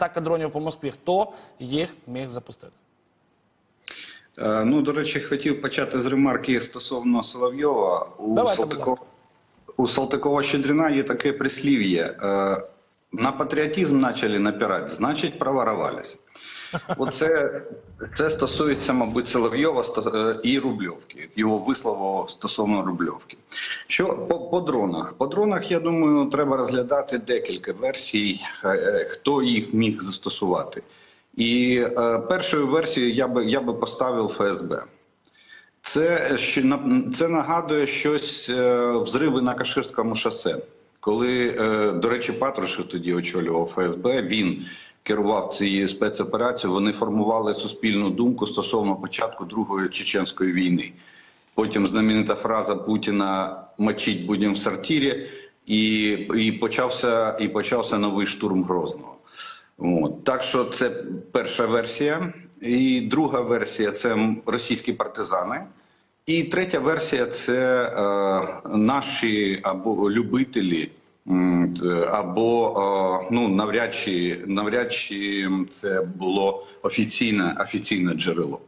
атака дронів по Москві. Хто їх міг запустити? Е, Ну, до речі, хотів почати з ремарки стосовно Соловйова. У Давайте, Салтикова, у Салтикова Щедрина є таке прислів'я. е, На патріотизм почали напирати, значить, проворовались. Оце це стосується, мабуть, Соловйова е, і Рубльовки, його вислову стосовно Рубльовки. Що по, по дронах? По дронах, я думаю, треба розглядати декілька версій, е, е, хто їх міг застосувати. І е, першою версією я би я би поставив ФСБ. Це що це нагадує щось е, взриви на Каширському шосе. Коли, е, до речі, Патрушев тоді очолював ФСБ, він керував цією спецоперацією. Вони формували суспільну думку стосовно початку Другої чеченської війни. Потім знаменита фраза Путіна «мочить будемо в сортирі», і, і почався і почався новий штурм Грозного. От. Так що це перша версія. І друга версія це російські партизани. І третя версія це е, наші або любителі, або е, ну навряд чи навряд чи це було офіційне офіційне джерело.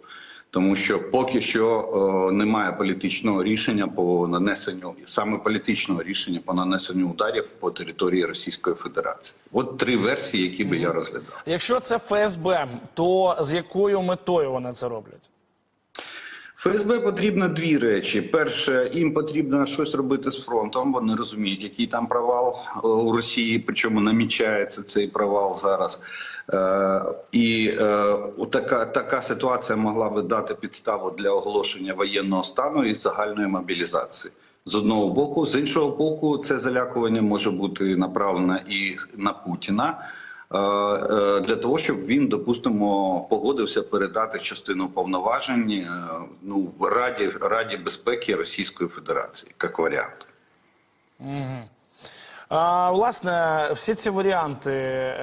Тому що поки що е, немає політичного рішення по нанесенню саме політичного рішення по нанесенню ударів по території Російської Федерації. От три версії, які би я розглядав. Якщо це ФСБ, то з якою метою вони це роблять? ФСБ потрібно дві речі: перше, їм потрібно щось робити з фронтом. Вони розуміють, який там провал е, у Росії, причому намічається цей провал зараз. Е, і е, така, така ситуація могла би дати підставу для оголошення воєнного стану і загальної мобілізації. З одного боку, з іншого боку, це залякування може бути направлено і на Путіна. Е, е, Для того щоб він, допустимо, погодився передати частину повноважень е, ну Раді Раді безпеки Російської Федерації, як варіант. А, власне, всі ці варіанти,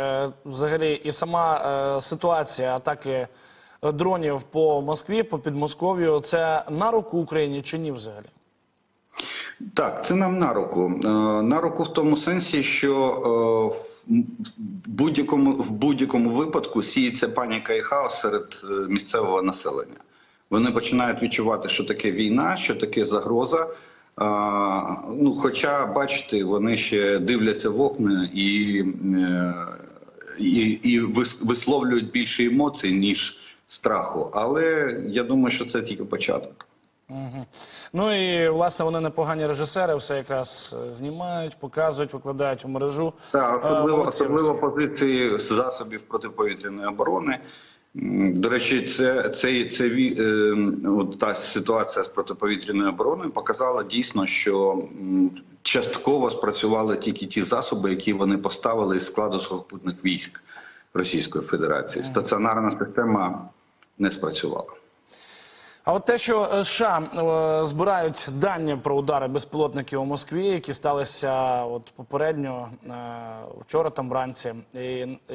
взагалі, і сама ситуація атаки дронів по Москві, по Підмосков'ю, це на руку Україні чи ні взагалі? Так, це нам на руку. Е, На руку в тому сенсі, що е, в будь-якому в будь-якому випадку сіється паніка і хаос серед е, місцевого населення. Вони починають відчувати, що таке війна, що таке загроза. Ну, хоча, бачите, вони ще дивляться в окна і, і, і висловлюють більше емоцій, ніж страху. Але я думаю, що це тільки початок. Угу. Ну і власне вони непогані режисери, все якраз е, знімають, показують, викладають у мережу. Так, Е, особливо, особливо позиції засобів протиповітряної оборони. До речі, це, це, це, е, от та ситуація з протиповітряною обороною показала дійсно, що частково спрацювали тільки ті засоби, які вони поставили із складу сухопутних військ Російської Федерації. Стаціонарна система не спрацювала. А от те, що е, США е, збирають дані про удари безпілотників у Москві, які сталися от попередньо е, вчора там вранці, і,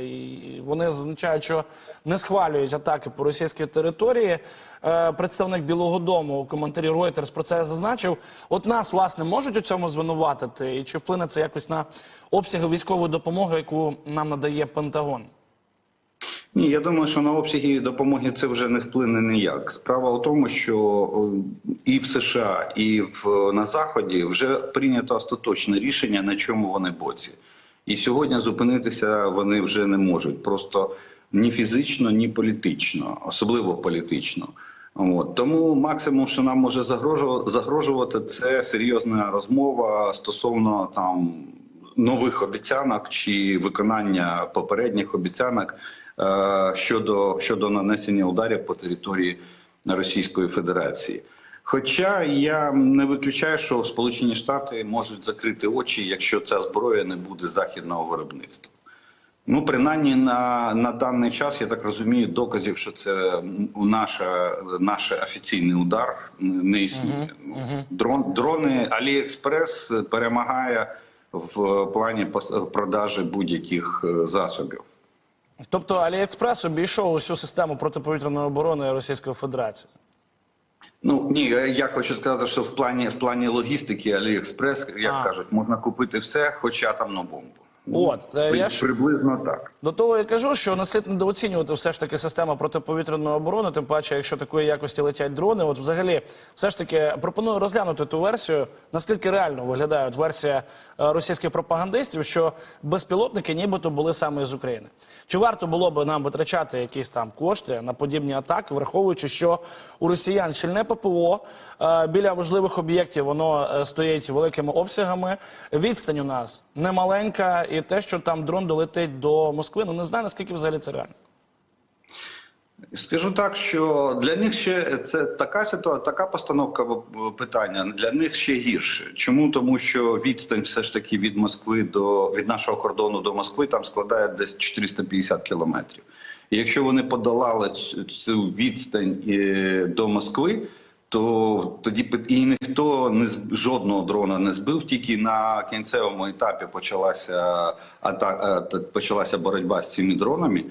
і вони зазначають, що не схвалюють атаки по російській території. Е, представник Білого Дому у коментарі Reuters про це зазначив. От нас власне можуть у цьому звинуватити, і чи вплине це якось на обсяги військової допомоги, яку нам надає Пентагон? Ні, я думаю, що на обсяги допомоги це вже не вплине ніяк. Справа в тому, що і в США, і в на Заході вже прийнято остаточне рішення, на чому вони боці. І сьогодні зупинитися вони вже не можуть. Просто ні фізично, ні політично, особливо політично. От. Тому максимум, що нам може загрожувати, це серйозна розмова стосовно там нових обіцянок чи виконання попередніх обіцянок щодо, щодо нанесення ударів по території Російської Федерації. Хоча я не виключаю, що Сполучені Штати можуть закрити очі, якщо ця зброя не буде західного виробництва. Ну, принаймні на, на даний час, я так розумію, доказів, що це наша, наш офіційний удар не існує. Дрон, дрони Аліекспрес перемагає в плані продажі будь-яких е, засобів. Тобто Аліекспрес обійшов усю систему протиповітряної оборони Російської Федерації. Ну ні, я хочу сказати, що в плані в плані логістики Аліекспрес, як А. кажуть, можна купити все, хоча там на бомбу. От е, При- я ж Приблизно так. До того я кажу, що не слід недооцінювати все ж таки систему протиповітряної оборони, тим паче, якщо такої якості летять дрони. От взагалі, все ж таки пропоную розглянути ту версію, наскільки реально виглядає от версія е, російських пропагандистів, що безпілотники нібито були саме з України. Чи варто було би нам витрачати якісь там кошти на подібні атаки, враховуючи, що у росіян щільне ППО е, біля важливих об'єктів воно стоїть великими обсягами. Відстань у нас немаленька, і те, що там дрон долетить до Москви, ну не знаю наскільки взагалі це реально. Скажу так, що для них ще це така ситуація, така постановка питання для них ще гірше. Чому? Тому що відстань все ж таки від Москви до від нашого кордону до Москви там складає десь 450 кілометрів. І якщо вони подолали цю відстань е, до Москви, то тоді і ніхто не жодного дрона не збив. Тільки на кінцевому етапі почалася ата, е, почалася боротьба з цими дронами.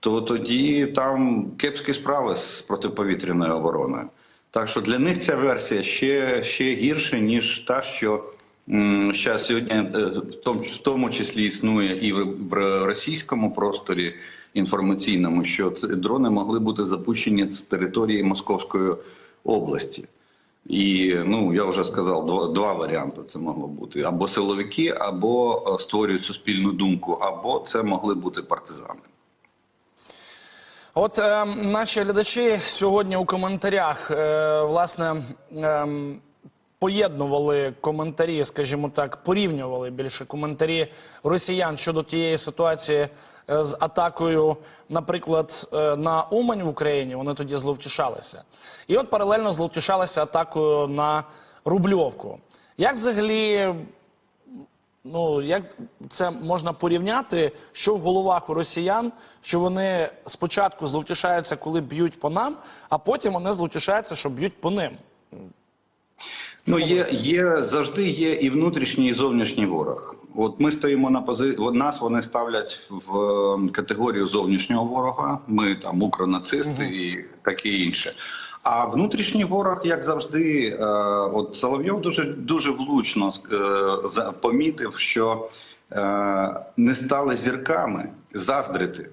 То тоді там кепські справи з протиповітряною обороною. Так що для них ця версія ще, ще гірша, ніж та, що зараз сьогодні е, в тому, в тому числі існує і в, в російському просторі інформаційному, що ці дрони могли бути запущені з території Московської області. І ну я вже сказав, два, два варіанти це могло бути: або силовики, або е, створюють суспільну думку, або це могли бути партизани. От е, наші глядачі сьогодні у коментарях е, власне е, поєднували коментарі, скажімо так, порівнювали більше коментарі росіян щодо тієї ситуації е, з атакою, наприклад, е, на Умань в Україні. Вони тоді зловтішалися, і от паралельно зловтішалися атакою на Рубльовку. Як взагалі Ну, як це можна порівняти, що в головах у росіян, що вони спочатку зловтішаються, коли б'ють по нам, а потім вони зловтішаються, що б'ють по ним. Ну, є, є завжди є і внутрішній, і зовнішній ворог. От ми стоїмо на пози... нас вони ставлять в е, категорію зовнішнього ворога. Ми там укронацисти і таке інше. А внутрішній ворог, як завжди, е, от Соловйов дуже дуже влучно е, помітив, що е, не стали зірками заздрити.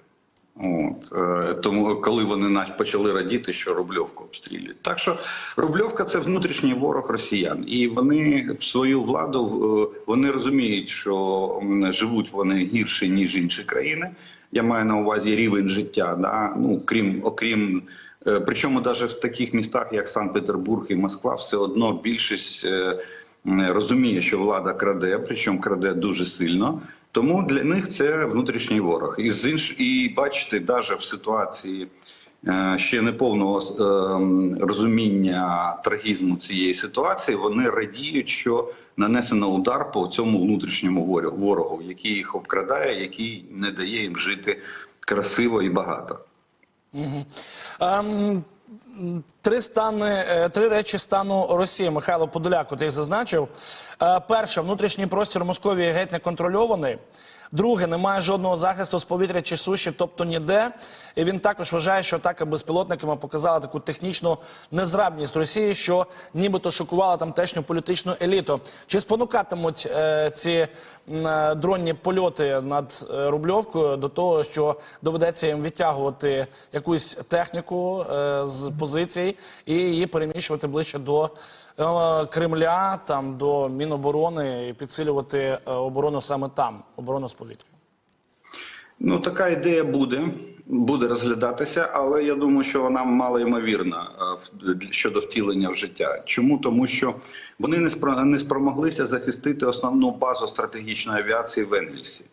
От е, тому, коли вони почали радіти, що Рубльовку обстрілюють. Так що Рубльовка це внутрішній ворог росіян, і вони в свою владу е, вони розуміють, що живуть вони гірше ніж інші країни. Я маю на увазі рівень життя. Да? Ну крім окрім. е, Причому навіть в таких містах, як Санкт-Петербург і Москва, все одно більшість розуміє, що влада краде, причому краде дуже сильно. Тому для них це внутрішній ворог. І з інш... і бачите, навіть в ситуації е, ще неповного е, розуміння трагізму цієї ситуації, вони радіють, що нанесено удар по цьому внутрішньому ворогу, який їх обкрадає, який не дає їм жити красиво і багато. Ем, три стани, е, три речі стану Росії. Михайло Подоляк, от їх зазначив. Е, Перше, внутрішній простір Московії геть не контрольований. Друге, немає жодного захисту з повітря чи суші, тобто ніде. І він також вважає, що атака безпілотниками показала таку технічну незграбність Росії, що нібито шокувала тамтешню політичну еліту. Чи спонукатимуть е, ці е, дронні польоти над е, Рубльовкою до того, що доведеться їм відтягувати якусь техніку е, з позицій і її переміщувати ближче до Кремля, там до Міноборони і підсилювати е, оборону саме там, оборону з повітря? Ну, така ідея буде, буде розглядатися, але я думаю, що вона мало ймовірна е, щодо втілення в життя. Чому? Тому що вони не спромоглися захистити основну базу стратегічної авіації в Енгельсі.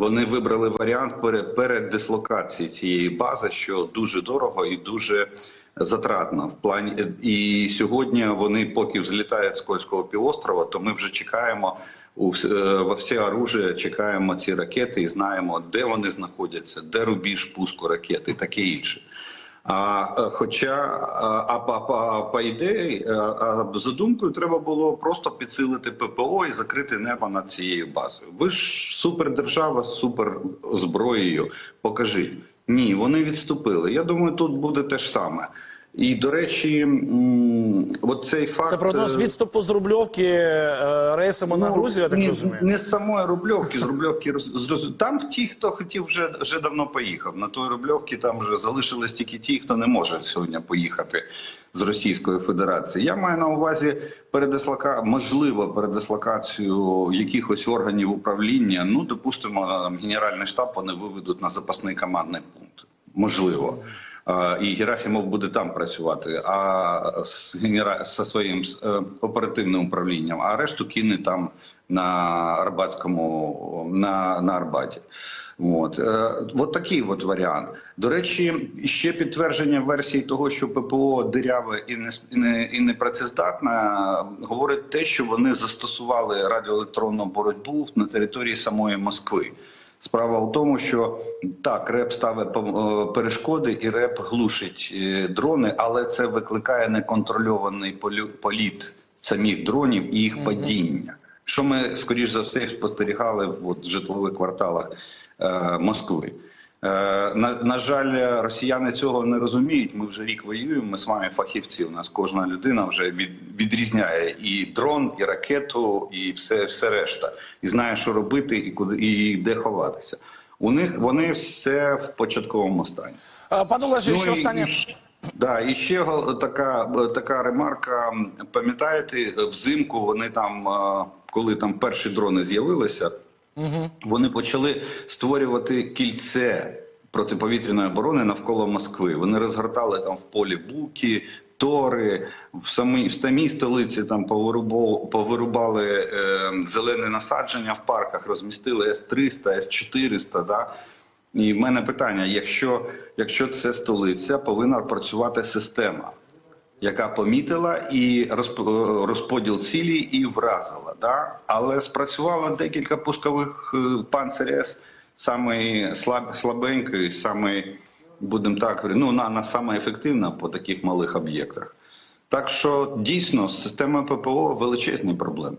Вони вибрали варіант пере- передислокації цієї бази, що дуже дорого і дуже затратно. В плані і сьогодні вони, поки взлітають з Кольського півострова, то ми вже чекаємо у е, во все оружие, чекаємо ці ракети і знаємо, де вони знаходяться, де рубіж пуску ракети, таке інше. А е, хоча а, а, а по- ідеї, е, а, за думкою, треба було просто підсилити ППО і закрити небо над цією базою. Ви ж супердержава з суперзброєю. Покажіть. Ні, вони відступили. Я думаю, тут буде те ж саме. І, до речі, от цей факт... Це прогноз е, відступу з Рубльовки е, рейсами на Грузію, я так ні, розумію. Не з самої Рубльовки, з Рубльовки там ті, хто хотів, вже, вже давно поїхав. На той Рубльовці там вже залишились тільки ті, хто не може сьогодні поїхати з Російської Федерації. Я маю на увазі передислока... можливо передислокацію якихось органів управління. Ну, допустимо, Генеральний штаб вони виведуть на запасний командний пункт. Можливо. І Герасимов буде там працювати, а з генера... зі своїм е, оперативним управлінням, а решту кине там на Арбатському на, на Арбаті. От. Е, от такий от варіант. До речі, ще підтвердження версії того, що ППО диряве і не і не, і не працездатна, говорить те, що вони застосували радіоелектронну боротьбу на території самої Москви. Справа в тому, що так, РЕП ставить е, перешкоди і РЕП глушить е, дрони, але це викликає неконтрольований політ самих дронів і їх падіння. Що ми, скоріш за все, спостерігали в от, житлових кварталах е, Москви. Е, на, на жаль, росіяни цього не розуміють. Ми вже рік воюємо. Ми з вами фахівці. У нас кожна людина вже від, відрізняє і дрон, і ракету, і все, все решта, і знає, що робити, і куди і де ховатися. У них вони все в початковому стані. Е, Пане Олеже, ще і- останнє. Да, і ще така, така ремарка. Пам'ятаєте, взимку вони там, е, коли там перші дрони з'явилися, вони почали створювати кільце протиповітряної оборони навколо Москви. Вони розгортали там в полі буки, тори, в самій в самій столиці там повирубали е, зелені насадження в парках, розмістили С-300, С-400, да? І в мене питання: якщо, якщо це столиця, повинна працювати система, яка помітила і е, розподіл цілі і вразила. Да? Але спрацювало декілька пускових панцирес саме слаб, слабенької, саме будемо так ну, на, на саме ефективна по таких малих об'єктах. Так що дійсно з системою ППО величезні проблеми.